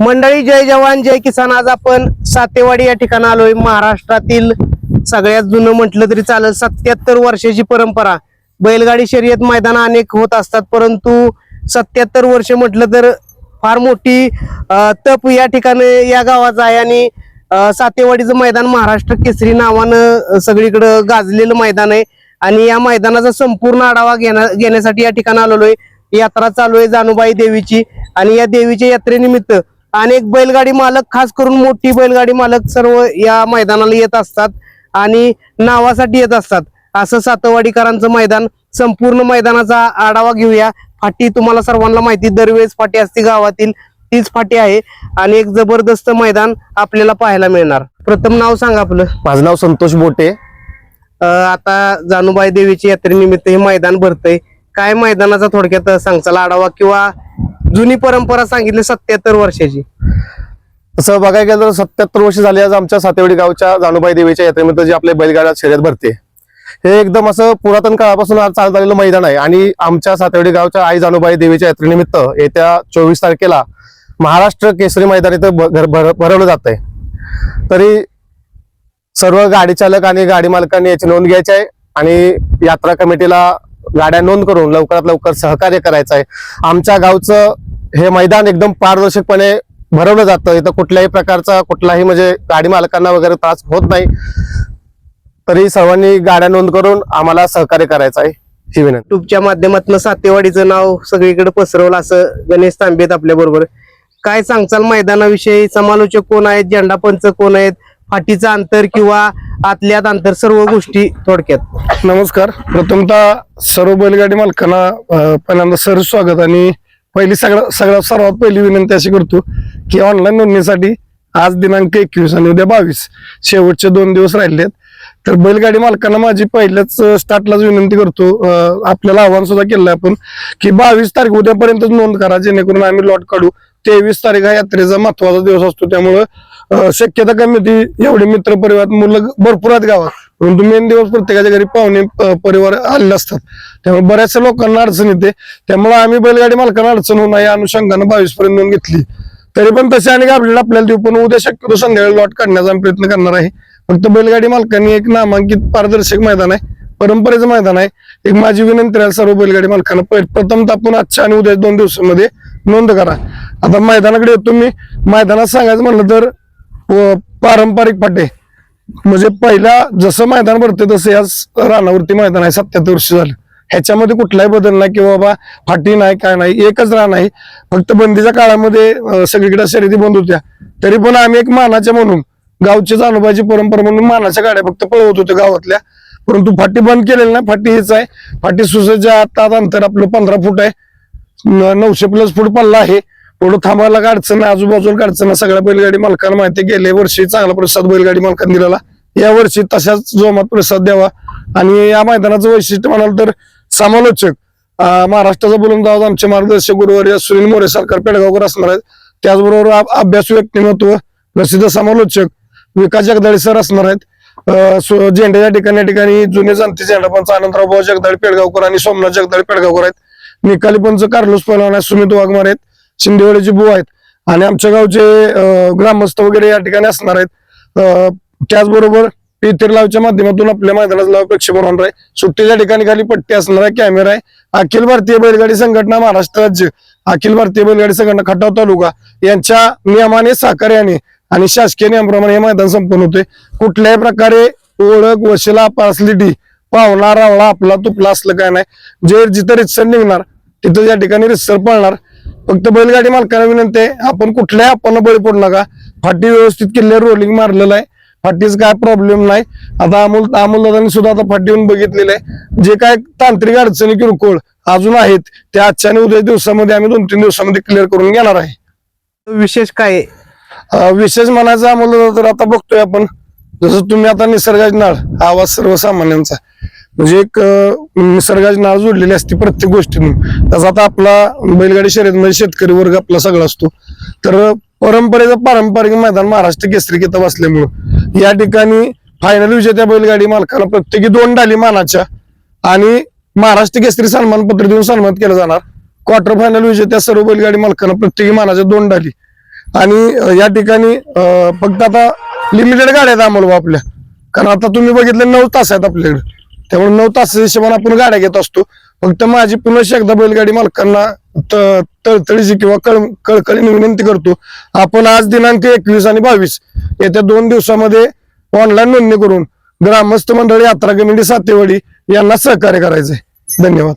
मंडळी जय जवान जय किसान. आज आपण सातेवाडी या ठिकाणी आलोय. महाराष्ट्रातील सगळ्यात जुनं म्हटलं तरी चालेल सत्याहत्तर वर्षाची परंपरा. बैलगाडी शर्यत मैदान अनेक होत असतात परंतु सत्याहत्तर वर्ष म्हटलं तर फार मोठी तप या ठिकाणी या गावाचं आहे. आणि सातेवाडीचं मैदान महाराष्ट्र केसरी नावानं सगळीकडं गाजलेलं मैदान आहे. आणि या मैदानाचा संपूर्ण आढावा घेण्या घेण्यासाठी या ठिकाणी आलेलो आहे. यात्रा चालू आहे जानुबाई देवीची. आणि या देवीच्या यात्रेनिमित्त अनेक बैलगाडी मालक खास करून मोठी बैलगाडी मालक सर्व या मैदानाला येत असतात आणि नावासाठी येत असतात. असं सातवाडीकरांचं मैदान संपूर्ण मैदानाचा आढावा घेऊया. फाटी तुम्हाला सर्वांना माहिती दरवेळेस फाटी असते गावातील तीच फाटी आहे. आणि एक जबरदस्त मैदान आपल्याला पाहायला मिळणार. प्रथम नाव सांगा आपलं. माझं नाव संतोष बोटे. आता जानुबाई देवीच्या यात्रेनिमित्त हे मैदान भरतंय. काय मैदानाचा थोडक्यात सांगचाल आढावा किंवा जुनी परंपरा सांगितली सत्याहत्तर वर्षाची. तसं बघायला गेलं तर सत्याहत्तर वर्ष झाली आज आमच्या सातेवाडी गावच्या जानुबाई देवीच्या यात्रेमध्ये जे आपल्या बैलगाड्या शर्यत भरते. हे एकदम असं पुरातन काळापासून आज चालत आलेलं मैदान आहे आणि आमच्या सातेवाडी गावच्या आई जाणूबाई देवीच्या यात्रेनिमित्त येत्या चोवीस तारखेला महाराष्ट्र केसरी मैदान इथं भर- भरवलं जात आहे तरी सर्व गाडी चालक आणि गाडी मालकांनी याची नोंद घ्यायची आहे आणि यात्रा कमिटीला गाड्या नोंद करून लवकरात लवकर सहकार्य करायचं आहे. आमच्या गावचं हे मैदान एकदम पारदर्शकपणे भरवलं जातं. इथं कुठल्याही प्रकारचा कुठलाही म्हणजे गाडी मालकांना वगैरे त्रास होत नाही. तरी सर्वांनी गाड्या नोंद करून आम्हाला सहकार्य करायचं आहे. ही विनंती. युट्यूबच्या माध्यमातून सातेवाडीचं नाव सगळीकडे पसरवलं असं गणेश तांबेत आपल्या बरोबर. काय सांगचाल मैदानाविषयी? समालोचक कोण आहेत? झेंडा पंच कोण आहेत? फाटीचं अंतर किंवा आतल्यात अंतर? सर्व गोष्टी थोडक्यात. नमस्कार. प्रथमतः सर्व बैलगाडी मालकांना पहिल्यांदा सर स्वागत आणि पहिली सगळं सगळ्यात सर्वात पहिली विनंती अशी करतो की ऑनलाईन नोंदणीसाठी आज दिनांक एकवीस आणि उद्या बावीस शेवटचे दोन दिवस राहिलेत. तर बैलगाडी मालकांना माझी पहिल्याच स्टार्टलाच विनंती करतो. आपल्याला आव्हान सुद्धा केलं आपण की बावीस तारीख उद्यापर्यंतच नोंद करा जेणेकरून आम्ही लॉट काढू. तेवीस तारीख हा यात्रेचा महत्त्वाचा दिवस असतो. त्यामुळं शक्यता कमी होती. एवढे मित्र परिवार मुलं भरपूर आहेत गावात. परंतु मेन दिवस प्रत्येकाच्या घरी पाहुणे परिवार आलेले असतात. त्यामुळे बऱ्याचशा लोकांना अडचण येते. त्यामुळे आम्ही बैलगाडी मालकांना अडचण होऊ नये या अनुषंगानं बावीस पर्यंत नोंद घेतली. तरी पण तसे आणि आपल्याला आपल्याला देऊ पण उद्या शक्यतो संध्याकाळी लॉट काढण्याचा आम्ही प्रयत्न करणार आहे. फक्त बैलगाडी मालकांनी एक नामांकित पारदर्शक मैदान आहे परंपरेचं मैदान आहे. एक माझी विनंती आहे सर्व बैलगाडी मालकांना. प्रथम आपण आजच्या आणि उद्या दोन दिवसामध्ये नोंद करा. आता मैदानाकडे येतो मी. मैदानात सांगायचं म्हणलं तर पारंपरिक फाटे म्हणजे पहिला जसं मैदान भरते तसं या रानावरती मैदान आहे सत्याहत्तर वर्ष झालं. ह्याच्यामध्ये कुठलाही बदल नाही की बाबा फाटी नाही काय नाही एकच रान आहे. फक्त बंदीच्या काळामध्ये सगळीकडे शर्यती बंद होत्या. तरी पण आम्ही एक मानाच्या म्हणून गावची जाणोबाची परंपरा म्हणून मानाच्या गाड्या फक्त पळवत होत्या गावातल्या. परंतु फाटी बंद केलेली नाही फाटी हेच आहे. फाटी सुसज्ज आता अंतर आपलं पंधरा फूट आहे. नऊशे प्लस फूट पल्ला आहे. थोडं थांबायला का अडचण आजूबाजूला अडचण सगळ्या बैलगाडी मालकांना माहिती गेले गेल्या वर्षी चांगला प्रसाद बैलगाडी मालकांनी दिलेला. या वर्षी तशाच जोमात प्रसाद द्यावा. आणि या मैदानाचं वैशिष्ट्य म्हणाल तर समालोचक. महाराष्ट्राचा बुलंदाज आमचे मार्गदर्शक गुरुवार सुनील मोरे सरकार पेडगावकर असणार आहेत. त्याचबरोबर अभ्यास व्यक्तिमत्व प्रसिद्ध समालोचक विकास जगदाळे सर असणार आहेत. झेंड्याच्या ठिकाणी या ठिकाणी जुने जनते झेंडापंच आनंदराव भाऊ जगदाळे पेडगावकर आणि सोमनाथ जगदाळे पेडगावकर आहेत. निकाली पंच कार्लोस पहलवान आहेत सुमित वाघमार आहेत. शिंदेवाड्याचे बुवा आहेत. आणि आमच्या गावचे ग्रामस्थ वगैरे या ठिकाणी असणार आहेत. त्याचबरोबर पितीर लावच्या माध्यमातून आपल्या मैदानात लाव प्रेक्षक होणार आहे. सुट्टीच्या ठिकाणी खाली पट्टी असणार आहे कॅमेरा आहे. अखिल भारतीय बैलगाडी संघटना महाराष्ट्र राज्य अखिल भारतीय बैलगाडी संघटना खटाव तालुका यांच्या नियमाने सहकार्याने आणि शासकीय नियमाप्रमाणे हे मैदान संपन्न होते कुठल्याही प्रकारे ओळख वशिला पासलिटी पावला रावळा आपला तुपला असलं काय नाही. जे जिथं रितसर निघणार तिथं या ठिकाणी रितसर पळणार. फक्त बैलगाडी मालकांना विनंती आहे आपण कुठल्याही आपण बळी पडू नका. फाटी व्यवस्थित क्लिअर रोलिंग मारलेलं आहे. फाटीच काय प्रॉब्लेम नाही. आता अमोल अमोल दादांनी सुद्धा आता फाटी येऊन बघितलेलं आहे. जे काय तांत्रिक अडचणी किरकोळ अजून आहेत त्या आजच्या आणि उद्या दिवसामध्ये आम्ही दोन तीन दिवसामध्ये क्लिअर करून घेणार आहे. विशेष काय? विशेष म्हणायचं अमोल दादा तर आता बघतोय आपण. जसं तुम्ही आता निसर्गाची नाळ आवाज सर्वसामान्यांचा. म्हणजे एक निसर्गाची नाळ जोडलेली असते प्रत्येक गोष्टीतून. तसा आता आपला बैलगाडी शर्यतमध्ये म्हणजे शेतकरी वर्ग आपला सगळा असतो. तर परंपरेचं पारंपरिक मैदान महाराष्ट्र केसरी किताब असल्यामुळं. या ठिकाणी फायनल विजेत्या बैलगाडी मालकाला प्रत्येकी दोन डाली मानाच्या आणि महाराष्ट्र केसरी सन्मान पत्र देऊन सन्मानित केलं जाणार. क्वार्टर फायनल विजेत्या सर्व बैलगाडी मालकाला प्रत्येकी मानाच्या दोन डाली. आणि या ठिकाणी फक्त आता लिमिटेड गाड्या आहेत आम्हाला आपल्या. कारण आता तुम्ही बघितले नऊ तास आहेत आपल्याकडे. त्यामुळे नऊ तास हिशोबाने आपण गाड्या घेत असतो. फक्त माझी पुन्हा एकदा बैलगाडी मालकांना त- तळतळीची किंवा कळ कळकळीने विनंती करतो. आपण आज दिनांक एकवीस आणि बावीस येत्या दोन दिवसामध्ये ऑनलाईन नोंदणी करून ग्रामस्थ मंडळी यात्रा कमिटी सातेवाडी यांना सहकार्य करायचंय. धन्यवाद.